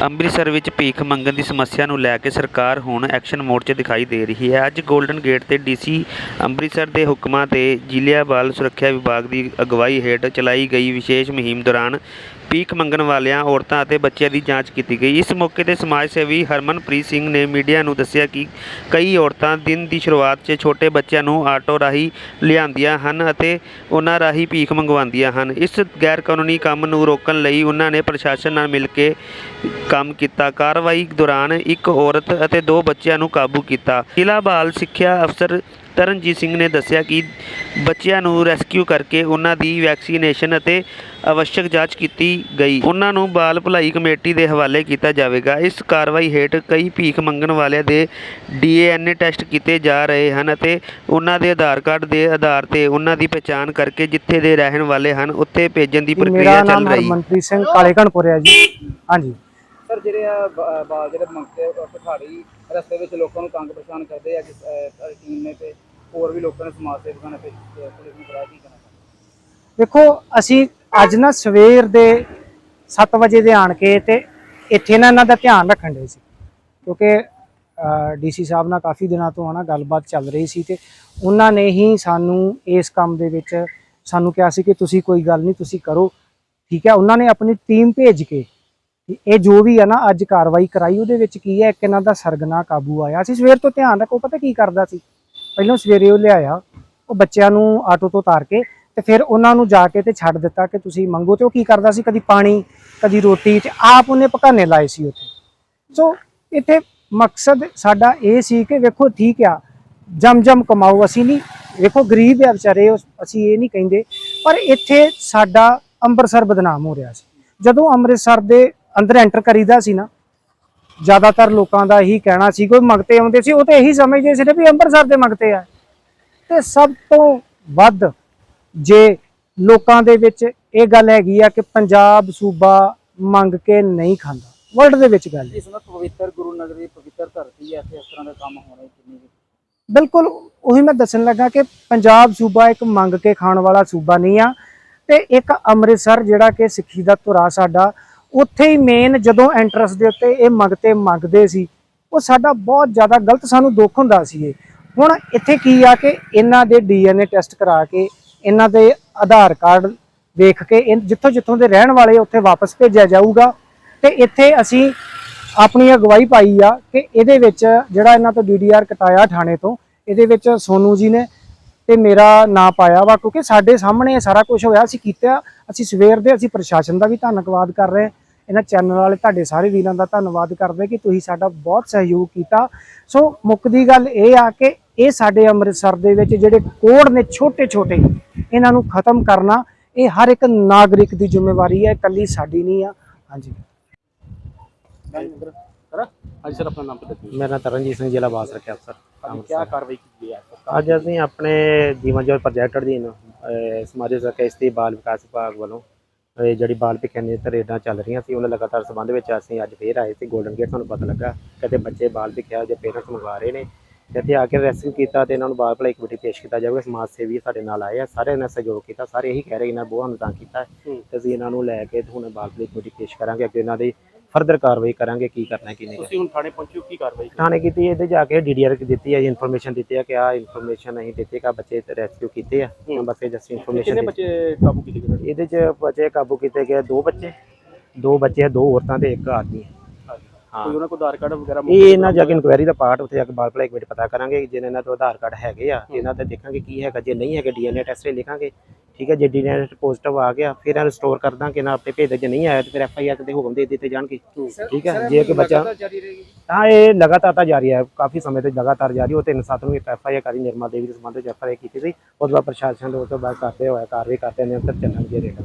ਅੰਮ੍ਰਿਤਸਰ ਵਿੱਚ ਭੀਖ ਮੰਗਣ ਦੀ ਸਮੱਸਿਆ ਨੂੰ ਲੈ ਕੇ ਸਰਕਾਰ ਹੁਣ ਐਕਸ਼ਨ ਮੋਡ 'ਚ ਦਿਖਾਈ ਦੇ ਰਹੀ ਹੈ। ਅੱਜ ਗੋਲਡਨ ਗੇਟ ਤੇ ਡੀਸੀ ਅੰਮ੍ਰਿਤਸਰ ਦੇ ਹੁਕਮਾਂ ਤੇ ਜ਼ਿਲ੍ਹਾ ਬਾਲ ਸੁਰੱਖਿਆ ਵਿਭਾਗ ਦੀ ਅਗਵਾਈ ਹੇਠ ਚਲਾਈ ਗਈ ਵਿਸ਼ੇਸ਼ ਮੁਹਿੰਮ ਦੌਰਾਨ ਭੀਖ ਮੰਗਣ ਵਾਲਿਆਂ, ਔਰਤਾਂ ਅਤੇ ਬੱਚਿਆਂ ਦੀ ਜਾਂਚ ਕੀਤੀ ਗਈ। ਇਸ ਮੌਕੇ ਤੇ ਸਮਾਜ ਸੇਵੀ ਹਰਮਨਪ੍ਰੀਤ ਸਿੰਘ ਨੇ ਮੀਡੀਆ ਨੂੰ ਦੱਸਿਆ ਕਿ ਕਈ ਔਰਤਾਂ ਦਿਨ ਦੀ ਸ਼ੁਰੂਆਤ 'ਚ ਛੋਟੇ ਬੱਚਿਆਂ ਨੂੰ ਆਟੋ ਰਾਹੀਂ ਲਿਆਂਦੀਆਂ ਹਨ ਅਤੇ ਉਹਨਾਂ ਰਾਹੀਂ ਭੀਖ ਮੰਗਵਾਉਂਦੀਆਂ ਹਨ। ਇਸ ਗੈਰ ਕਾਨੂੰਨੀ ਕੰਮ ਨੂੰ ਰੋਕਣ ਲਈ ਉਹਨਾਂ ਨੇ ਪ੍ਰਸ਼ਾਸਨ ਨਾਲ ਮਿਲ ਕੇ ਕੰਮ ਕੀਤਾ। ਕਾਰਵਾਈ ਦੌਰਾਨ ਇੱਕ ਔਰਤ ਅਤੇ ਦੋ ਬੱਚਿਆਂ ਨੂੰ ਕਾਬੂ ਕੀਤਾ। ਜ਼ਿਲ੍ਹਾ ਬਾਲ ਸਿੱਖਿਆ ਅਫਸਰ ਤਰਨਜੀਤ ਸਿੰਘ ਨੇ ਦੱਸਿਆ ਕਿ ਬੱਚਿਆਂ ਨੂੰ ਰੈਸਕਿਊ ਕਰਕੇ ਉਹਨਾਂ ਦੀ ਵੈਕਸੀਨੇਸ਼ਨ ਅਤੇ ਆਵਸ਼ਕ ਜਾਂਚ ਕੀਤੀ ਗਈ। ਉਹਨਾਂ ਨੂੰ ਬਾਲ ਭਲਾਈ ਕਮੇਟੀ ਦੇ ਹਵਾਲੇ ਕੀਤਾ ਜਾਵੇਗਾ। ਇਸ ਕਾਰਵਾਈ ਹੇਠ ਕਈ ਭੀਖ ਮੰਗਣ ਵਾਲਿਆਂ ਦੇ ਡੀਐਨਏ ਟੈਸਟ ਕੀਤੇ ਜਾ ਰਹੇ ਹਨ ਅਤੇ ਉਹਨਾਂ ਦੇ ਆਧਾਰ ਕਾਰਡ ਦੇ ਆਧਾਰ ਤੇ ਉਹਨਾਂ ਦੀ ਪਛਾਣ ਕਰਕੇ ਜਿੱਥੇ ਦੇ ਰਹਿਣ ਵਾਲੇ ਹਨ ਉੱਥੇ ਭੇਜਣ ਦੀ ਪ੍ਰਕਿਰਿਆ ਮੇਰਾ ਚੱਲ ਨਾਮ ਰਹੀ। ਹਰਮਨਪ੍ਰੀਤ ਸਿੰਘ ਕਾਲੇ ਘਣਪੁਰ ਹੈ ਜੀ। ਹਾਂਜੀ। ਸਰ ਜਿਹੜੇ ਆ ਬਾਲ ਜਿਹੜੇ ਮੰਗਤੇ ਆ, ਭਿਖਾਰੀ ਰਸਤੇ ਵਿੱਚ ਲੋਕਾਂ ਨੂੰ ਤੰਗ ਪਰੇਸ਼ਾਨ ਕਰਦੇ ਆ ਟੀਮ ਨੇ ਤੇ ਹੋਰ ਵੀ ਲੋਕਾਂ ਨੇ ਸਮਾਜ ਸੇਵਕਾਂ ਨੇ ਪੁਲਿਸ ਨੂੰ ਕਰਾਇਆ ਕੀ ਕਰਨਾ ਦੇਖੋ, ਅਸੀਂ ਅੱਜ ਨਾ ਸਵੇਰ ਦੇ 7 ਵਜੇ ਦੇ ਆਣ ਕੇ ਤੇ ਇੱਥੇ ਨਾ ਇਹਨਾਂ ਦਾ ਧਿਆਨ ਰੱਖਣ ਦੇ ਸੀ। ਕਿਉਂਕਿ ਡੀਸੀ ਸਾਹਿਬ ਨਾਲ ਕਾਫੀ ਦਿਨਾਂ ਤੋਂ ਹਨਾ ਗੱਲਬਾਤ ਚੱਲ ਰਹੀ ਸੀ ਤੇ ਉਹਨਾਂ ਨੇ ਹੀ ਸਾਨੂੰ ਇਸ ਕੰਮ ਦੇ ਵਿੱਚ ਸਾਨੂੰ ਕਿਹਾ ਸੀ ਕਿ ਤੁਸੀਂ ਕੋਈ ਗੱਲ ਨਹੀਂ, ਤੁਸੀਂ ਕਰੋ। ਠੀਕ ਹੈ, ਉਹਨਾਂ ਨੇ ਆਪਣੀ ਟੀਮ ਭੇਜ ਕੇ ਇਹ ਜੋ ਵੀ ਹੈ ਨਾ ਅੱਜ ਕਾਰਵਾਈ ਕਰਾਈ, ਉਹਦੇ ਵਿੱਚ ਕੀ ਹੈ, ਇੱਕ ਇਹਨਾਂ ਦਾ ਸਰਗਨਾ ਕਾਬੂ ਆਇਆ। ਸੀ ਸਵੇਰ ਤੋਂ ਧਿਆਨ ਰੱਖੋ, ਪਤਾ ਕੀ ਕਰਦਾ ਸੀ? ਪਹਿਲਾਂ ਸਵੇਰੇ ਉਹ ਲਿਆਇਆ, ਉਹ ਬੱਚਿਆਂ ਨੂੰ ਆਟੋ ਤੋਂ ਉਤਾਰ ਕੇ ਤੇ ਫਿਰ ਉਹਨਾਂ ਨੂੰ ਜਾ ਕੇ ਤੇ ਛੱਡ ਦਿੱਤਾ ਕਿ ਤੁਸੀਂ ਮੰਗੋ ਤੇ ਉਹ ਕੀ ਕਰਦਾ ਸੀ, ਕਦੀ ਪਾਣੀ, ਕਦੀ ਰੋਟੀ ਤੇ ਆਪ ਉਹਨੇ ਪਕਾਨੇ ਲਾਏ ਸੀ ਉੱਥੇ। ਸੋ ਇੱਥੇ ਮਕਸਦ ਸਾਡਾ ਇਹ ਸੀ ਕਿ ਵੇਖੋ ਠੀਕ ਆ ਜਮ ਜਮ ਕਮਾਓ ਅਸੀਂ ਨਹੀਂ, ਵੇਖੋ ਗਰੀਬ ਆ ਵਿਚਾਰੇ ਅਸੀਂ ਇਹ ਨਹੀਂ ਕਹਿੰਦੇ, ਪਰ ਇੱਥੇ ਸਾਡਾ ਅੰਮ੍ਰਿਤਸਰ ਬਦਨਾਮ ਹੋ ਰਿਹਾ ਸੀ। ਜਦੋਂ ਅੰਮ੍ਰਿਤਸਰ ਦੇ ਅੰਦਰ ਐਂਟਰ ਕਰੀਦਾ ਸੀ ਨਾ ਜ਼ਿਆਦਾਤਰ ਲੋਕਾਂ ਦਾ ਇਹੀ ਕਹਿਣਾ ਸੀ ਕੋਈ ਮੰਗਤੇ ਆਉਂਦੇ ਸੀ ਉਹ ਤੇ ਇਹੀ ਸਮਝਦੇ ਸੀ ਵੀ ਅੰਮ੍ਰਿਤਸਰ ਦੇ ਮੰਗਤੇ ਆ। ਤੇ ਸਭ ਤੋਂ ਵੱਧ ਜੇ ਲੋਕਾਂ ਦੇ ਵਿੱਚ ਇਹ ਗੱਲ ਹੈਗੀ ਆ ਕਿ ਪੰਜਾਬ ਸੂਬਾ ਮੰਗ ਕੇ ਨਹੀਂ ਖਾਂਦਾ ਵਰਲਡ ਦੇ ਵਿੱਚ ਗੱਲ ਇਸ ਨੂੰ ਪਵਿੱਤਰ ਗੁਰੂ ਨਗਰੀ ਪਵਿੱਤਰ ਧਰਤੀ ਹੈ ਤੇ ਇਸ ਤਰ੍ਹਾਂ ਦੇ ਕੰਮ ਹੋਣੇ ਕਿੰਨੀ ਬਿਲਕੁਲ ਉਹੀ ਮੈਂ ਦੱਸਣ ਲੱਗਾ ਕਿ ਪੰਜਾਬ ਸੂਬਾ ਇੱਕ ਮੰਗ ਕੇ ਖਾਣ ਵਾਲਾ ਸੂਬਾ ਨਹੀਂ ਆ ਤੇ ਇੱਕ ਅੰਮ੍ਰਿਤਸਰ ਜਿਹੜਾ ਕਿ ਸਿੱਖੀ ਦਾ ਧੁਰਾ ਸਾਡਾ ਉੱਥੇ ਹੀ ਮੇਨ ਜਦੋਂ ਐਂਟਰਸ ਦੇ ਉੱਤੇ ਇਹ ਮੰਗਤੇ ਮੰਗਦੇ ਸੀ, ਉਹ ਸਾਡਾ ਬਹੁਤ ਜ਼ਿਆਦਾ ਗਲਤ ਸਾਨੂੰ ਦੁੱਖ ਹੁੰਦਾ ਸੀ ਇਹ। ਹੁਣ ਇੱਥੇ ਕੀ ਆ ਕਿ ਇਹਨਾਂ ਦੇ ਡੀਐਨਏ ਟੈਸਟ ਕਰਾ ਕੇ, ਇਹਨਾਂ ਦੇ ਆਧਾਰ ਕਾਰਡ ਵੇਖ ਕੇ, ਇਹ ਜਿੱਥੋਂ ਜਿੱਥੋਂ ਦੇ ਰਹਿਣ ਵਾਲੇ ਉੱਥੇ ਵਾਪਸ ਭੇਜਿਆ ਜਾਊਗਾ। ਤੇ ਇੱਥੇ ਅਸੀਂ ਆਪਣੀ ਅਗਵਾਈ ਪਾਈ ਆ ਕਿ ਇਹਦੇ ਵਿੱਚ ਜਿਹੜਾ ਇਹਨਾਂ ਤੋਂ ਡੀਡੀਆਰ ਕਟਾਇਆ ਥਾਣੇ ਤੋਂ, ਇਹਦੇ ਵਿੱਚ ਸੋਨੂ ਜੀ ਨੇ ਤੇ ਮੇਰਾ ਨਾਂ ਪਾਇਆ ਵਾ, ਕਿਉਂਕਿ ਸਾਡੇ ਸਾਹਮਣੇ ਇਹ ਸਾਰਾ ਕੁਝ ਹੋਇਆ, ਅਸੀਂ ਕੀਤਾ, ਅਸੀਂ ਸਵੇਰ ਦੇ ਅਸੀਂ ਪ੍ਰਸ਼ਾਸਨ ਦਾ ਵੀ ਧੰਨਵਾਦ ਕਰ ਰਹੇ ਹਾਂ। ਇਹਨਾਂ ਚੈਨਲ ਵਾਲੇ ਤੁਹਾਡੇ ਸਾਰੇ ਵੀਰਾਂ ਦਾ ਧੰਨਵਾਦ ਕਰਦੇ ਕਿ ਤੁਸੀਂ ਸਾਡਾ ਬਹੁਤ ਸਹਿਯੋਗ ਕੀਤਾ। ਸੋ ਮੁੱਕਦੀ ਗੱਲ ਇਹ ਆ ਕਿ ਇਹ ਸਾਡੇ ਅੰਮ੍ਰਿਤਸਰ ਦੇ ਵਿੱਚ ਜਿਹੜੇ ਕੋੜ ਨੇ ਛੋਟੇ ਛੋਟੇ ਇਹਨਾਂ ਨੂੰ ਖਤਮ ਕਰਨਾ ਇਹ ਹਰ ਇੱਕ ਨਾਗਰਿਕ ਦੀ ਜ਼ਿੰਮੇਵਾਰੀ ਹੈ ਇਕੱਲੀ ਸਾਡੀ ਨਹੀਂ ਆ। ਹਾਂਜੀ। ਸਰ ਅੱਜ ਸਰ ਆਪਣਾ ਨਾਮ ਮੇਰਾ ਨਾਮ ਤਰਨਜੀਤ ਸਿੰਘ ਜ਼ਿਲ੍ਹਾ ਬਾਸ ਰੱਖਿਆ ਅਫਸਰ ਅੱਜ ਕੀ ਕਾਰਵਾਈ ਕੀਤੀ ਹੈ? ਅੱਜ ਅਸੀਂ ਆਪਣੇ ਜੀਵਨ ਜੋਤ ਪ੍ਰੋਜੈਕਟ ਅਧੀਨ ਸਮਾਜਿਕ ਸੁਰੱਖਿਆ ਬਾਲ ਵਿਕਾਸ ਵਿਭਾਗ ਵੱਲੋਂ ਇਹ ਜਿਹੜੀ ਬਾਲ ਭਿੱਖਿਆ ਤਰੇਡਾਂ ਚੱਲ ਰਹੀਆਂ ਸੀ ਉਹਨਾਂ ਲਗਾਤਾਰ ਸੰਬੰਧ ਵਿੱਚ ਅਸੀਂ ਅੱਜ ਫੇਰ ਆਏ ਸੀ 골ਡਨ ਗੇਟ ਤੁਹਾਨੂੰ ਪਤਾ ਲੱਗਾ। ਕਿਤੇ ਬੱਚੇ ਬਾਲ ਭਿੱਖਿਆ ਜੇ ਪੇਰੈਂਟਸ ਮੰਗਵਾ ਰਹੇ ਨੇ। ਤੇ ਇੱਥੇ ਆ ਕੇ ਰੈਸਕਿਊ ਕੀਤਾ ਤੇ ਇਹਨਾਂ ਨੂੰ ਬਾਲ ਭਲਾਈ ਕਮੇਟੀ ਪੇਸ਼ ਕੀਤਾ ਜਾਵੇਗਾ ਸਮਾਜ ਸੇਵੀ ਸਾਡੇ ਨਾਲ ਆਏ ਆ ਸਾਰਿਆਂ ਨੇ ਸਹਿਯੋਗ ਕੀਤਾ ਸਾਰੇ ਇਹੀ ਕਹਿ ਰਹੇ ਇਹਨਾਂ ਬਹੁਤ ਤੰਗ ਕੀਤਾ। ਤੇ ਅਸੀਂ ਇਹਨਾਂ ਨੂੰ ਲੈ ਕੇ ਹੁਣ ਬਾਲ ਭਲਾਈ ਕਮੇਟੀ ਪੇਸ਼ ਕਰਾਂਗੇ। ਅੱਗੇ ਇਹਨਾਂ ਦੀ ਫਰਦਰ ਕਾਰਵਾਈ ਕਰਾਂਗੇ ਕੀ ਕਰਨਾ ਹੈ, ਕੀ ਨਹੀਂ ਤੁਸੀਂ ਹੁਣ ਥਾਣੇ ਪਹੁੰਚੋ ਕੀ ਕਾਰਵਾਈ ਥਾਣੇ ਕੀਤੀ ਇਹਦੇ ਜਾ ਕੇ ਡੀਡੀਆਰ ਦਿੱਤੀ ਹੈ ਇਨਫੋਰਮੇਸ਼ਨ ਦਿੱਤੀ ਹੈ ਕਿ ਆ ਇਨਫੋਰਮੇਸ਼ਨ ਅਸੀਂ ਦਿੱਤੀ ਕਿ ਆਹ ਬੱਚੇ ਰੈਸਕਿਊ ਕੀਤੇ ਆ। ਬਸ ਇਹ ਜਸਟ ਕਿੰਨੇ ਇਨਫੋਰਮੇਸ਼ਨ ਬੱਚੇ ਕਾਬੂ ਕੀਤੇ ਗਏ? ਇਹਦੇ ਚ ਬੱਚੇ ਕਾਬੂ ਕੀਤੇ ਗਏ ਦੋ ਬੱਚੇ ਦੋ ਬੱਚੇ ਦੋ ਔਰਤਾਂ ਤੇ ਇੱਕ ਆਦਮੀ ਹੈ ਹਾਂ। ਕੋਈ ਉਹਨਾਂ ਕੋਲ ਆਧਾਰ ਕਾਰਡ ਵਗੈਰਾ ਇਹ ਇਹਨਾਂ ਜਾ ਕੇ ਇਨਕੁਆਇਰੀ ਦਾ ਪਾਰਟ ਉੱਥੇ ਜਾ ਕੇ ਬਾਲ ਭਲਾਈ ਕਮੇਟੀ ਪਤਾ ਕਰਾਂਗੇ ਜੇ ਇਹਨਾਂ ਤੋਂ ਆਧਾਰ ਕਾਰਡ ਹੈਗੇ ਆ ਇਹਨਾਂ ਤੇ ਦੇਖਾਂਗੇ ਕੀ ਹੈਗਾ ਜੇ ਨਹੀਂ ਹੈਗੇ ਡੀਐਨਏ ਟੈਸਟ ਲਈ ਲਿਖਾਂਗੇ। ਠੀਕ ਹੈ ਜੇ ਡੀਐਨਏ ਪੋਜ਼ਿਟਿਵ ਆ ਗਿਆ ਫਿਰ ਇਹਨੂੰ ਸਟੋਰ ਕਰ ਦਾਂਗੇ ਨਾ ਆਪਣੇ ਭੇਜ ਜੇ ਨਹੀਂ ਆਇਆ ਤੇ ਫਿਰ ਐਫ ਆਈ ਆਰ ਤੇ ਹੁਕਮ ਦੇ ਦਿੱਤੇ ਜਾਣਗੇ। ਠੀਕ ਹੈ ਜੇ ਕੋਈ ਬੱਚਾ ਹਾਂ ਇਹ ਲਗਾਤਾਰ ਤਾਂ ਜਾਰੀ ਹੈ ਕਾਫੀ ਸਮੇਂ ਤੋਂ ਲਗਾਤਾਰ ਜਾਰੀ ਉਹ ਤਿੰਨ ਸੱਤ ਨੂੰ ਇੱਕ ਐਫ ਆਈ ਆਰ ਕਰੀ ਨਿਰਮਲ ਦੇਵੀ ਦੇ ਸੰਬੰਧ ਵਿੱਚ ਐਫ ਆਈ ਆਰ ਕੀਤੀ ਸੀ ਉਸ ਤੋਂ ਬਾਅਦ ਪ੍ਰਸ਼ਾਸਨ ਦੇ ਉਸ ਤੋਂ ਬਾਅਦ ਕਰਦੇ ਹੋਇਆ ਕਾਰਵਾਈ ਕਰਦੇ ਨੇ ਅੰਤਰ ਚੱਲਣਗੇ ਰੇਟ